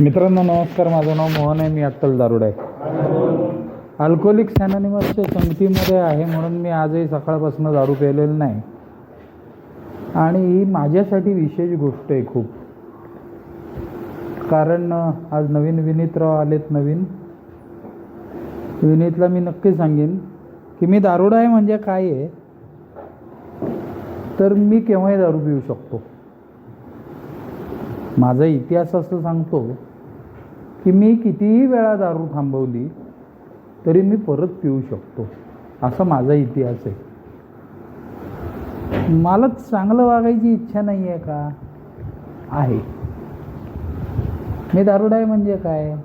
मित्रांनो नमस्कार. माझं नाव मोहन आहे. मी अक्कल दारुड आहे. अल्कोहोलिक सॅनॉनिमसच्या संगतीमध्ये आहे म्हणून मी आजही सकाळपासून दारू प्यायलेलं नाही. आणि ही माझ्यासाठी विशेष गोष्ट आहे खूप. कारण आज नवीन विनीतराव आलेत नवीन. विनीतला मी नक्की सांगेन की मी दारुड आहे म्हणजे काय आहे? तर मी केव्हाही दारू पिऊ शकतो. माझा इतिहास असं सांगतो की मी कितीही वेळा दारू थांबवली तरी मी परत पिऊ शकतो. असा माझा इतिहास आहे. मला चांगलं वागायची इच्छा नाही आहे का? आहे. मी दारुड आहे म्हणजे काय?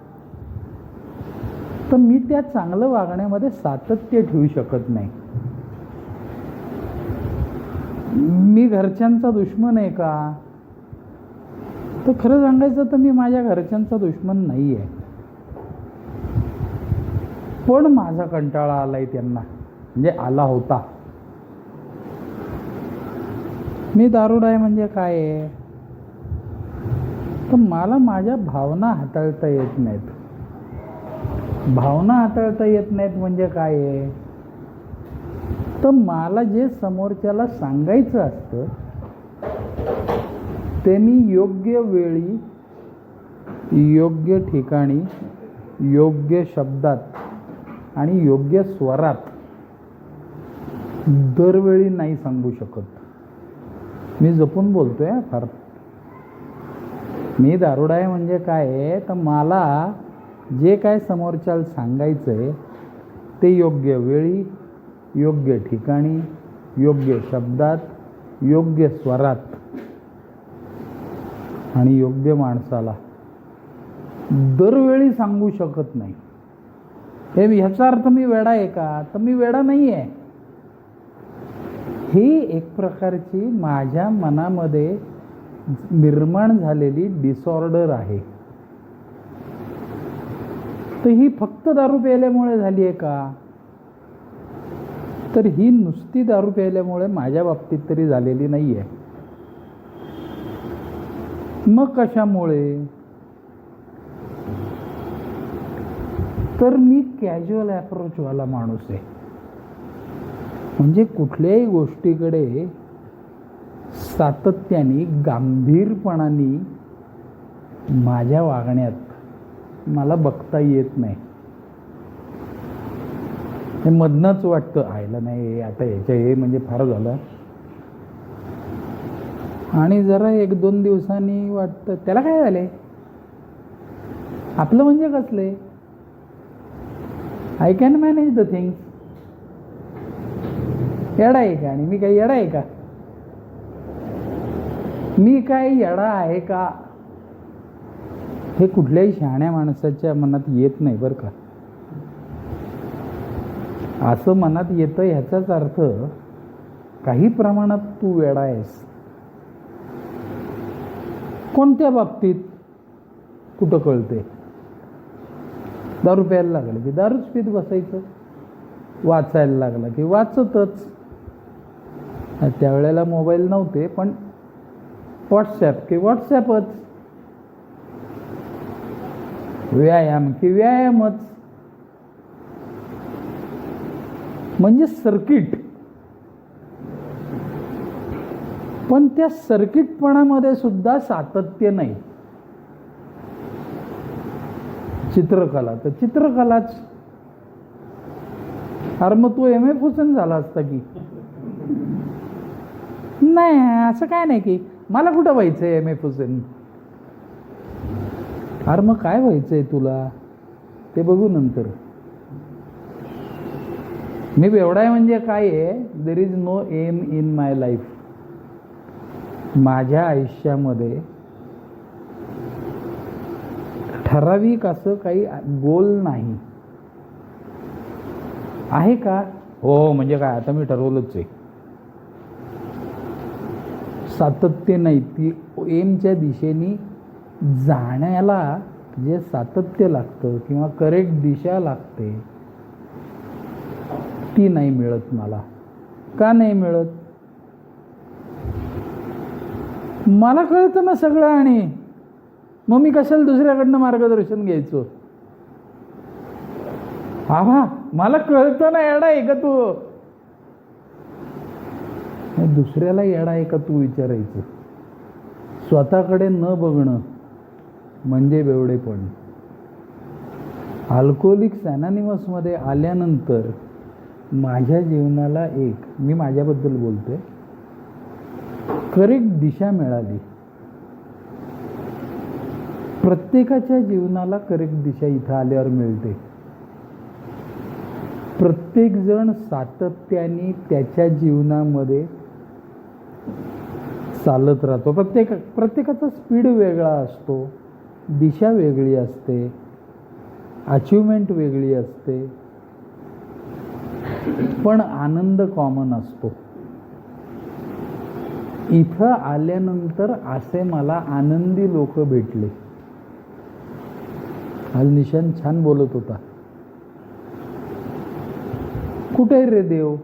तर मी त्या चांगलं वागण्यामध्ये सातत्य ठेवू शकत नाही. मी घरच्यांचा दुश्मन आहे का? तर खरं सांगायचं तर मी माझ्या घरच्यांचा दुश्मन नाही आहे पण माझा कंटाळा आला आहे त्यांना. म्हणजे आला होता. मी दारुड आहे म्हणजे काय आहे? तर मला माझ्या भावना हाताळता येत नाहीत. भावना हाताळता येत नाहीत म्हणजे काय आहे? तर मला जे समोरच्याला सांगायचं असतं ते मी योग्य वेळी योग्य ठिकाणी योग्य शब्दात आणि योग्य स्वरात दरवेळी नाही सांगू शकत. मी जपून बोलतोय आहे फार. मी दारुड आहे म्हणजे काय? आहे तर मला जे काय समोरच्याला सांगायचं आहे ते योग्य वेळी योग्य ठिकाणी योग्य शब्दात योग्य स्वरात आणि योग्य माणसाला दरवेळी सांगू शकत नाही. हे ह्याचा अर्थ मी वेडा आहे का? तर मी वेडा नाही आहे. ही एक प्रकारची माझ्या मनामध्ये निर्माण झालेली डिसऑर्डर आहे. तर ही फक्त दारू प्यायल्यामुळे झाली आहे का? तर ही नुसती दारू प्यायल्यामुळे माझ्या बाबतीत तरी झालेली नाही आहे मग कशामुळे तर मी कॅज्युअल ॲप्रोचवाला माणूस आहे. म्हणजे कुठल्याही गोष्टीकडे सातत्याने गांभीरपणाने माझ्या वागण्यात मला बघता येत नाही. हे मधनंच वाटतं आयला नाही आता याच्या हे म्हणजे फार झालं. आणि जरा एक दोन दिवसांनी वाटतं त्याला काय झाले आपलं म्हणजे कसले I can manage the things येडा आहे का? आणि मी काही येडा आहे का? मी काय येडा आहे का? हे कुठल्याही शहाण्या माणसाच्या मनात येत नाही बरं का. असं मनात येतं ह्याचाच अर्थ काही प्रमाणात तू वेडा आहेस. कोणत्या बाबतीत कुठं कळते दारू प्यायला लागलं की दारूच पीत बसायचं. वाचायला लागला की वाचतच. त्यावेळेला मोबाईल नव्हते पण व्हॉट्सॲप की व्हॉट्सॲपच व्यायाम की व्यायामच. म्हणजे सर्किट. पण त्या सर्किटपणामध्ये सुद्धा सातत्य नाही. चित्रकला. तर चित्रकलाच. अरे मग तू एम ए फुसन झाला असता की? नाही असं काय नाही की. मला कुठं व्हायचंय एम ए हुसेन अरे मग काय व्हायचंय तुला? ते बघू नंतर. मी एवढा आहे म्हणजे काय आहे? There is no aim in my life माझ्या आयुष्यामध्ये ठराविक असं काही गोल नाही. आहे का? हो म्हणजे काय? आता मी ठरवलंच आहे. सातत्य नाही ती एमच्या दिशेने जाण्याला जे सातत्य लागतं किंवा करेक्ट दिशा लागते ती नाही मिळत मला. का नाही मिळत? मला कळतं ना सगळं आणि मग मी कशाला दुसऱ्याकडनं मार्गदर्शन घ्यायचो? आहा मला कळतं ना येडा आहे का तू? दुसऱ्याला येडा आहे का तू विचारायचं? स्वतःकडे न बघणं म्हणजे बेवडेपण अल्कोहोलिक सॅनानिमसमध्ये आल्यानंतर माझ्या जीवनाला एक मी माझ्याबद्दल बोलतोय करेक्ट दिशा मिळाली. प्रत्येकाच्या जीवनाला करेक्ट दिशा इथं आल्यावर मिळते. प्रत्येकजण सातत्याने त्याच्या जीवनामध्ये चालत राहतो. प्रत्येक प्रत्येकाचा स्पीड वेगळा असतो. दिशा वेगळी असते. अचिव्हमेंट वेगळी असते. पण आनंद कॉमन असतो. इथं आल्यानंतर असे मला आनंदी लोक भेटले. आज निशान छान बोलत होता. कुठे आहे रे देव?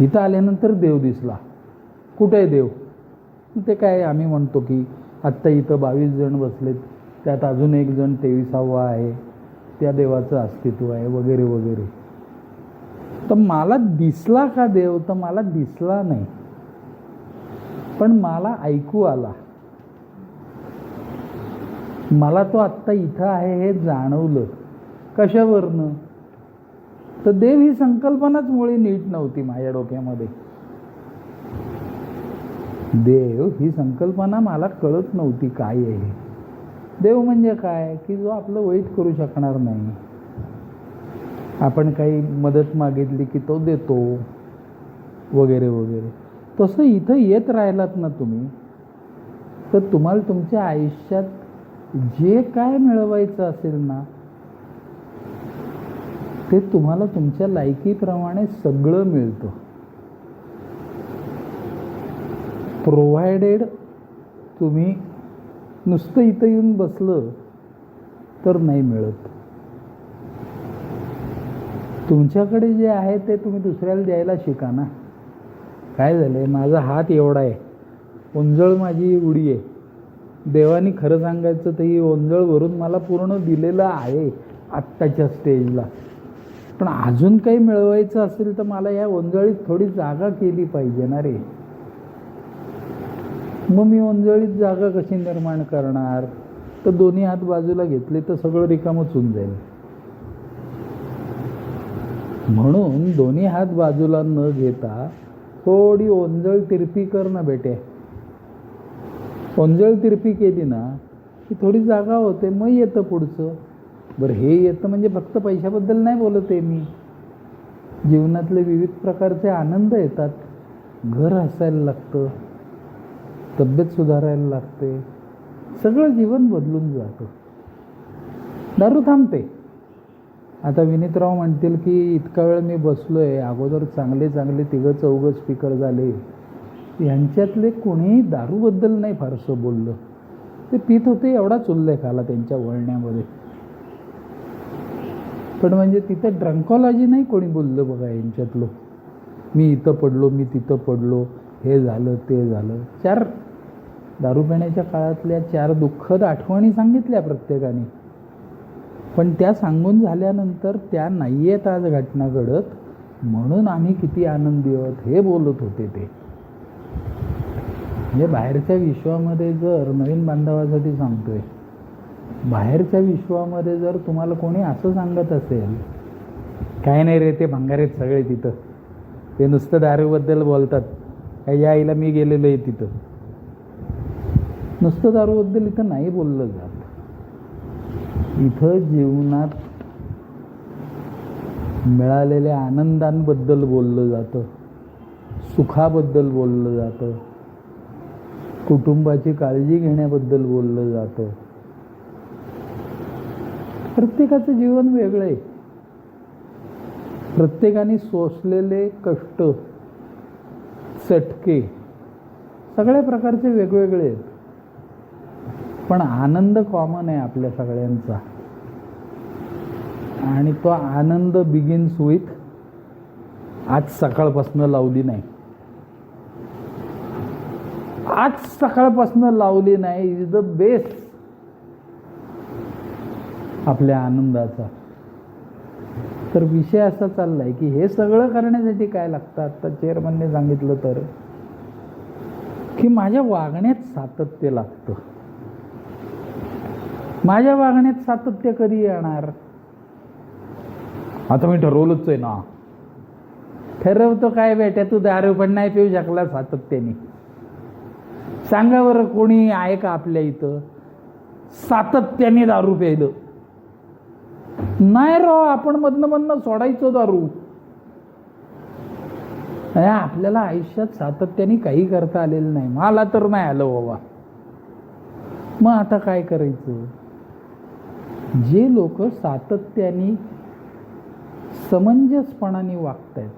इथं आल्यानंतर देव दिसला. कुठे आहे देव? ते काय आम्ही म्हणतो की आत्ता इथं बावीस जण बसलेत. त्यात अजून एक जण तेविसावा आहे. त्या देवाचं अस्तित्व आहे वगैरे वगैरे. तर मला दिसला का देव? तर मला दिसला नाही. पण मला ऐकू आला. मला तो आत्ता इथं आहे हे जाणवलं. कशावरनं? तर देव ही संकल्पनाच मुळी नीट नव्हती माझ्या डोक्यामध्ये. देव ही संकल्पना मला कळत नव्हती काय आहे देव म्हणजे काय? की जो आपलं वाईट करू शकणार नाही. आपण काही मदत मागितली की तो देतो वगैरे वगैरे. तसं इथं येत राहिलात ना तुम्ही तर तुम्हाला तुमच्या आयुष्यात जे काय मिळवायचं असेल ना ते तुम्हाला तुमच्या लायकीप्रमाणे सगळं मिळतं. प्रोव्हायडेड तुम्ही नुसतं इथं येऊन बसलं तर नाही मिळत. तुमच्याकडे जे आहे ते तुम्ही दुसऱ्याला द्यायला शिका ना. काय झालं आहे माझा हात एवढा आहे. ओंजळ माझी उडी आहे. देवानी खरं सांगायचं तर ही ओंजळ भरून मला पूर्ण दिलेलं आहे आत्ताच्या स्टेजला. पण अजून काही मिळवायचं असेल तर मला या ओंजळीत थोडी जागा केली पाहिजे ना रे. मग मी ओंजळीत जागा कशी निर्माण करणार? तर दोन्ही हात बाजूला घेतले तर सगळं रिकामच होऊन जाईल. म्हणून दोन्ही हात बाजूला न घेता थोडी ओंजळ तिरपी कर ना बेटे. ओंजळ तिरपी केली ना की थोडी जागा होते मग येतं पुढचं. बरं हे येतं म्हणजे फक्त पैशाबद्दल नाही बोलत आहे मी. जीवनातले विविध प्रकारचे आनंद येतात. घर हसायला लागतं तब्येत सुधारायला लागते सगळं जीवन बदलून जातं. दारू थांबते. आता विनीतराव म्हणतील की इतका वेळ मी बसलो आहे अगोदर चांगले चांगले तिघं चौघं स्पीकर झाले. यांच्यातले कोणीही दारूबद्दल नाही फारसं बोललं. ते पित होते एवढाच उल्लेख आला त्यांच्या वळण्यामध्ये. पण म्हणजे तिथं ड्रंकॉलॉजी नाही कोणी बोललं बघा यांच्यातलं. मी इथं पडलो मी तिथं पडलो हे झालं ते झालं. चार दारू पिण्याच्या काळातल्या चार दुःखद आठवणी सांगितल्या प्रत्येकाने. पण त्या सांगून झाल्यानंतर त्या नाही आहेत आज घटना घडत म्हणून आम्ही किती आनंदी आहोत हे बोलत होते ते. म्हणजे बाहेरच्या विश्वामध्ये जर नवीन बांधवासाठी सांगतोय बाहेरच्या विश्वामध्ये जर तुम्हाला कोणी असं सांगत असेल काय नाही रे ते भंगारेत सगळे तिथं. ते नुसतं दारूबद्दल बोलतात. काय या आईला मी गेलेलो आहे तिथं. नुसतं दारूबद्दल इथं नाही बोललं जा इथं जीवनात मिळालेल्या आनंदांबद्दल बोललं जातं. सुखाबद्दल बोललं जातं. कुटुंबाची काळजी घेण्याबद्दल बोललं जातं. प्रत्येकाचं जीवन वेगळं आहे. प्रत्येकाने सोसलेले कष्ट चटके सगळ्या प्रकारचे वेगवेगळे आहेत. पण आनंद कॉमन आहे आपल्या सगळ्यांचा. आणि तो आनंद बिगिन्स विथ आज सकाळपासून लावली नाही. आज सकाळपासून लावली नाही इज द बेस्ट आपल्या आनंदाचा. तर विषय असा चाललाय की हे सगळं करण्यासाठी काय लागतं? आता चेअरमनने सांगितलं तर की माझ्या वागण्यात सातत्य लागतं. माझ्या वागण्यात सातत्य कधी येणार? आता मी ठरवलंच आहे ना. ठरवतो काय बेट्या तू दारू पण नाही पिऊ शकला सातत्याने. सांगा बरं कोणी आहे का आपल्या इथं? सातत्याने दारू प्यायलं. नाही राव आपण मधनं मधनं सोडायचो दारू. आपल्याला आयुष्यात सातत्याने काही करता आलेलं नाही. मला तर नाही आलं बाबा. मग आता काय करायचं? जे लोक सातत्याने समंजसपणाने वागतायत.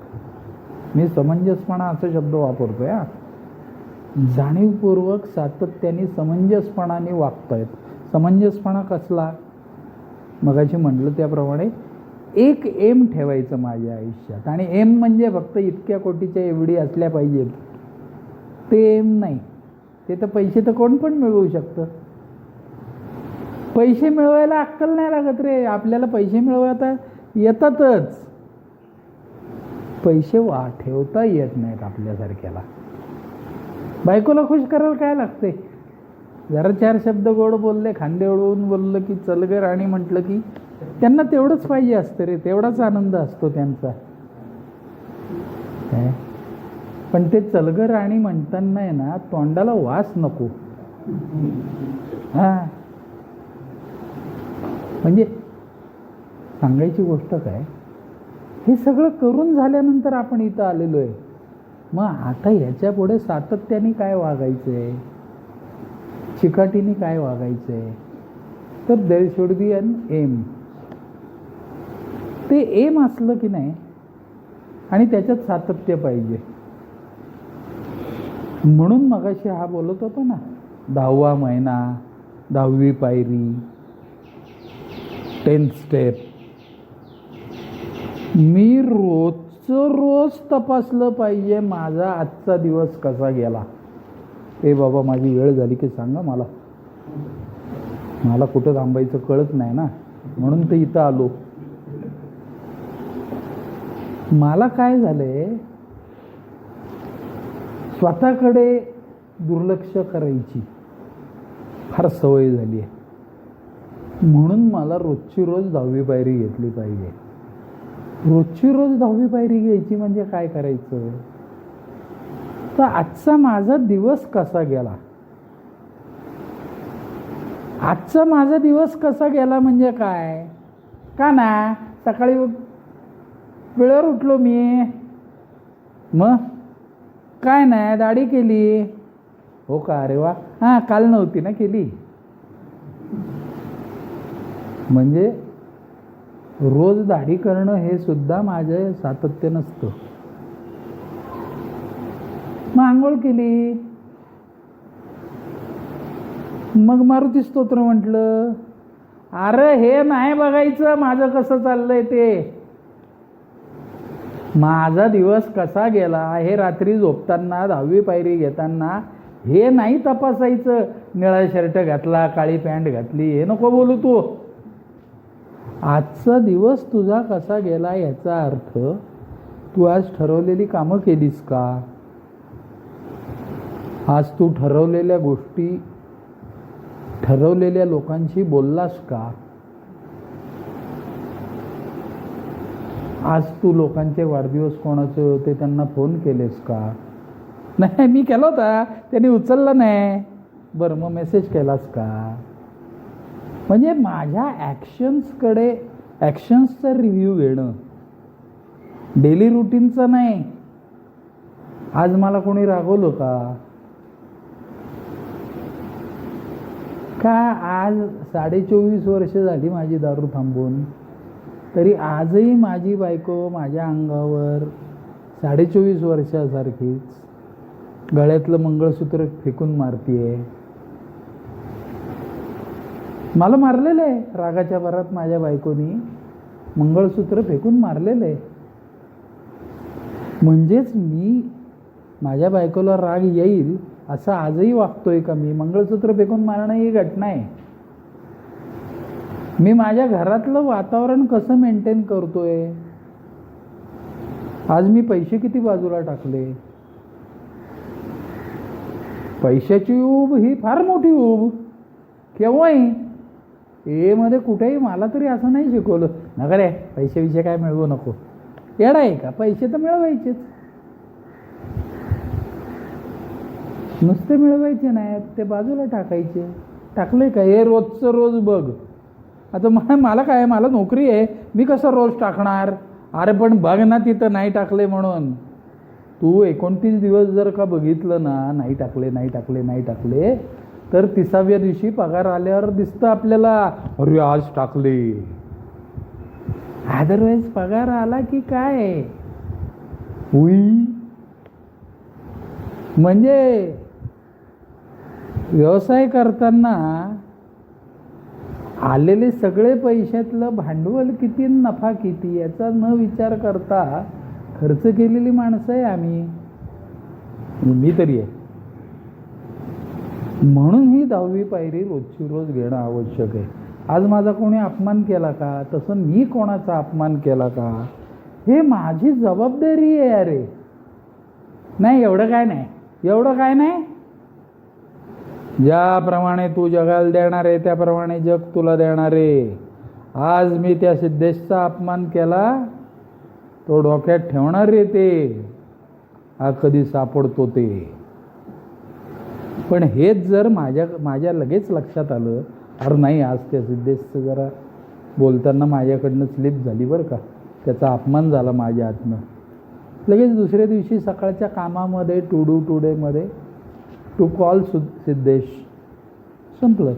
मी समंजसपणा असा शब्द वापरतोय हा. जाणीवपूर्वक सातत्याने समंजसपणाने वागतायत. समंजसपणा कसला? मगाशी म्हटलं त्याप्रमाणे एक एम ठेवायचं माझ्या आयुष्यात. आणि एम म्हणजे फक्त इतक्या कोटीच्या एवढी असल्या पाहिजेत. ते एम नाही. ते तर पैसे तर कोण पण मिळवू शकतं. पैसे मिळवायला अक्कल नाही लागत रे. आपल्याला पैसे मिळवता येतातच. पैसे वा ठेवता येत नाहीत आपल्यासारख्याला. बायकोला खुश करायला काय लागते जरा चार शब्द गोड बोलले खांदे उडवून बोललं की चलगर आणि म्हटलं की त्यांना तेवढंच पाहिजे असतं रे. तेवढाच आनंद असतो त्यांचा. काय? पण ते चलगर आणि म्हणताना आहे ना तोंडाला वास नको. हा. म्हणजे सांगायची गोष्ट काय? हे सगळं करून झाल्यानंतर आपण इथं आलेलो आहे. मग आता ह्याच्या पुढे सातत्याने काय वागायचं आहे चिकाटीने काय वागायचं आहे तर there should be an aim ते एम असलं की नाही आणि त्याच्यात सातत्य पाहिजे. म्हणून मगाशी हा बोलत होता ना दहावा महिना दहावी पायरी टेन्थ स्टेप मी रोजचं रोज तपासलं पाहिजे माझा आजचा दिवस कसा गेला? ए बाबा माझी वेळ झाली की सांगा मला. मला कुठं थांबायचं कळत नाही ना. म्हणून तर इथं आलो. मला काय झालंय? स्वतःकडे दुर्लक्ष करायची फार सवय झाली आहे. म्हणून मला रोजची रोज दहावी पायरी घेतली पाहिजे. रोजची रोज दहावी पायरी घ्यायची म्हणजे काय करायचं? तर आजचा माझा दिवस कसा गेला? आजचा माझा दिवस कसा गेला म्हणजे काय? का ना? सकाळी वेळेवर उठलो मी. मग? काय नाही दाढी केली. हो का? अरे वा. हां काल नव्हती ना केली? म्हणजे रोज दाढी करणं हे सुद्धा माझं सातत्य नसतं. मग आंघोळ केली. मग मारुती स्तोत्र म्हटलं अरे हे नाही बघायचं माझं कसं चाललंय ते. माझा दिवस कसा गेला हे रात्री झोपताना दहावी पायरी घेताना हे नाही तपासायचं. निळा शर्ट घातला काळी पॅन्ट घातली हे नको बोलू तू. आजचा दिवस तुझा कसा गेला याचा अर्थ तू आज ठरवलेली कामं केलीस का? आज तू ठरवलेल्या गोष्टी ठरवलेल्या लोकांशी बोललास का? आज तू लोकांचे वाढदिवस कोणाचे होते त्यांना फोन केलेस का? नाही मी केला होता. त्यांनी उचलला नाही. बरं मग मेसेज केलास का? म्हणजे माझ्या ॲक्शन्सकडे ॲक्शन्सचा रिव्ह्यू घेणं. डेली रुटीनचं नाही. आज मला कोणी रागवलं का? का आज साडे चोवीस वर्ष झाली माझी दारू थांबून? तरी आजही माझी बायको माझ्या अंगावर साडे चोवीस वर्षासारखीच गळ्यातलं मंगळसूत्र फेकून मारतीये. मला मारलेलं आहे. रागाच्या भरात माझ्या बायकोनी मंगळसूत्र फेकून मारलेलं आहे. म्हणजेच मी माझ्या बायकोला राग येईल असं आजही वागतोय का मी? मंगळसूत्र फेकून मारणं ही घटना आहे. मी माझ्या घरातलं वातावरण कसं मेंटेन करतोय? आज मी पैसे किती बाजूला टाकले? पैशाची ऊब ही फार मोठी ऊब. केव्हाही एमध्ये कुठेही मला तरी असं नाही शिकवलं. नका रे पैसे विषय काय मिळवू नको. येडा आहे का? पैसे तर मिळवायचेच. नुसते मिळवायचे नाहीत ते बाजूला टाकायचे. टाकले का? हे रोजचं रोज बघ. आता मा मला काय मला नोकरी आहे मी कसं रोज टाकणार? अरे पण बघ ना तिथं नाही टाकले म्हणून. तू एकोणतीस दिवस जर का बघितलं ना नाही टाकले नाही टाकले नाही टाकले तर तिसाव्या दिवशी पगार आल्यावर दिसतं आपल्याला अरे आज टाकले. अदरवाईज पगार आला की काय? हुई म्हणजे व्यवसाय करताना आलेले सगळे पैशातलं भांडवल किती नफा किती याचा न विचार करता खर्च केलेली माणसं आहे आम्ही. मी तरी आहे. म्हणून ही दहावी पायरी रोजची रोज घेणं आवश्यक आहे. आज माझा कोणी अपमान केला का? तसं मी कोणाचा अपमान केला का? हे माझी जबाबदारी आहे अरे. नाही एवढं काय नाही. एवढं काय नाही? ज्याप्रमाणे तू जगाला देणार आहे त्याप्रमाणे जग तुला देणार आहे. आज मी त्या सिद्धेशचा अपमान केला तो डोक्यात ठेवणार रे ते. हा कधी सापडतो ते. पण हेच जर माझ्या माझ्या लगेच लक्षात आलं अरे नाही आज त्या सिद्धेशचं जरा बोलताना माझ्याकडनं स्लिप झाली बरं का. त्याचा अपमान झाला माझ्या हातनं लगेच दुसऱ्या दिवशी सकाळच्या कामामध्ये टू डू टुडेमध्ये टू कॉल सु सिद्धेश. संपलं.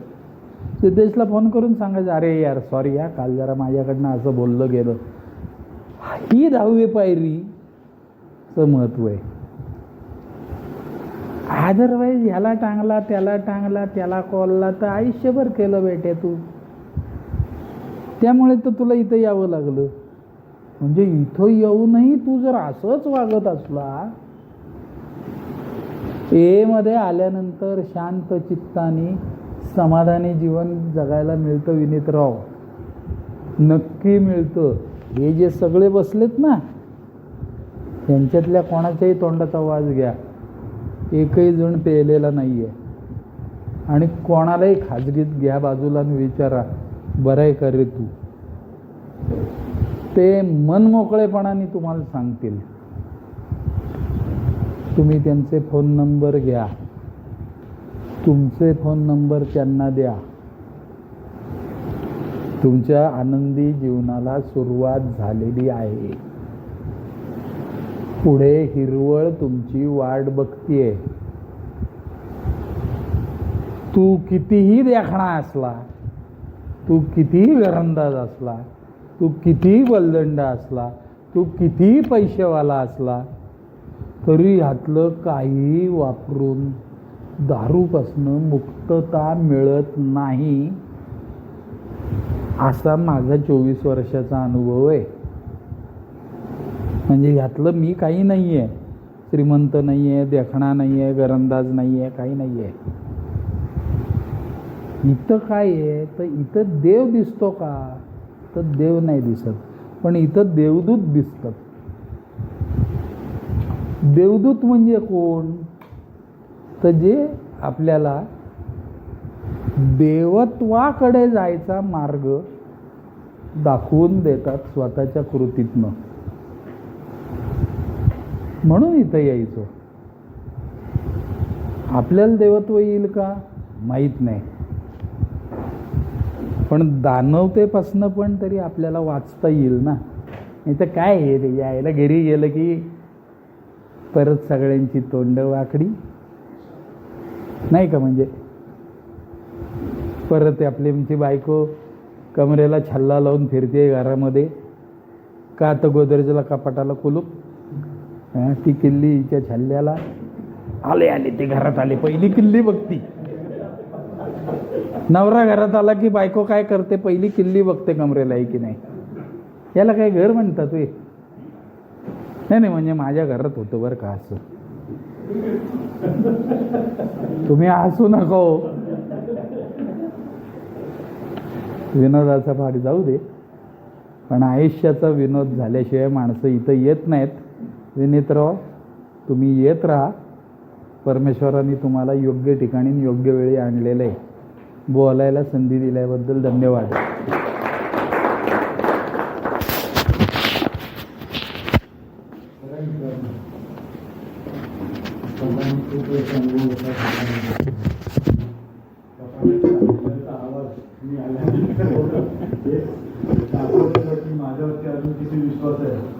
सिद्धेशला फोन करून सांगायचं अरे यार सॉरी या काल जरा माझ्याकडनं असं बोललं गेलं. ही दहावी पायरीचं महत्त्व आहे. अदरवाईज ह्याला टांगला त्याला टांगला त्याला कॉलला तर आयुष्यभर केलं बेटे तू. त्यामुळे तर तुला इथं यावं लागलं. म्हणजे इथं येऊनही तू जर असंच वागत असला ए मध्ये आल्यानंतर शांत चित्ताने समाधानी जीवन जगायला मिळतं विनीतराव. नक्की मिळतं. हे जे सगळे बसलेत ना त्यांच्यातल्या कोणाच्याही तोंडाचा वाज घ्या. एकही जण पेलेला नाही आहे आणि कोणालाही खाजगीत घ्या बाजूला आणि विचारा बरं आहे का रे तू? ते मनमोकळेपणाने तुम्हाला सांगतील. तुम्ही त्यांचे फोन नंबर घ्या. तुमचे फोन नंबर त्यांना द्या. तुमच्या आनंदी जीवनाला सुरुवात झालेली आहे. पुढे हिरवळ तुमची वाट बघतीये. तू कितीही देखणा असला तू कितीही घरंदाज असला तू कितीही बलदंड असला तू कितीही पैसेवाला असला तरी ह्यातलं काहीही वापरून दारूपासनं मुक्तता मिळत नाही असा माझा चोवीस वर्षाचा अनुभव आहे. म्हणजे ह्यातलं मी काही नाही आहे श्रीमंत नाही आहे देखणा नाही आहे गरंदाज नाही आहे काही नाही आहे इथं काय आहे? तर इथं देव दिसतो का? तर देव नाही दिसत. पण इथं देवदूत दिसतात. देवदूत म्हणजे कोण? तर जे आपल्याला देवत्वाकडे जायचा मार्ग दाखवून देतात स्वतःच्या कृतीतनं. म्हणून इथं यायचो. आपल्याला देवत्व येईल का? माहीत नाही. पण दानवतेपासनं पण तरी आपल्याला वाचता येईल ना. नाही तर काय आहे रे? यायला घरी गेलं की परत सगळ्यांची तोंड वाकडी. नाही का म्हणजे? परत आपली आमची बायको कमरेला छल्ला लावून फिरते घरामध्ये. का तर गोदरेजला कपाटाला कुलूप? ती किल्ली हिच्या छल्ल्याला आले आले ते घरात आले. पहिली किल्ली बघती. नवरा घरात आला की बायको काय करते? पहिली किल्ली बघते कमरेला आहे की नाही? याला काय घर म्हणतात वे? नाही नाही म्हणजे माझ्या घरात होतं बरं का असं. तुम्ही हसू नको. विनोदाचा भाग जाऊ दे. पण आयुष्याचा विनोद झाल्याशिवाय माणसं इथं येत नाहीत. विनितराव तुम्ही येत राहा. परमेश्वरांनी तुम्हाला योग्य ठिकाणी योग्य वेळी आणलेलं आहे. बोलायला संधी दिल्याबद्दल धन्यवाद. माझ्यावरती अजून किती विश्वास आहे?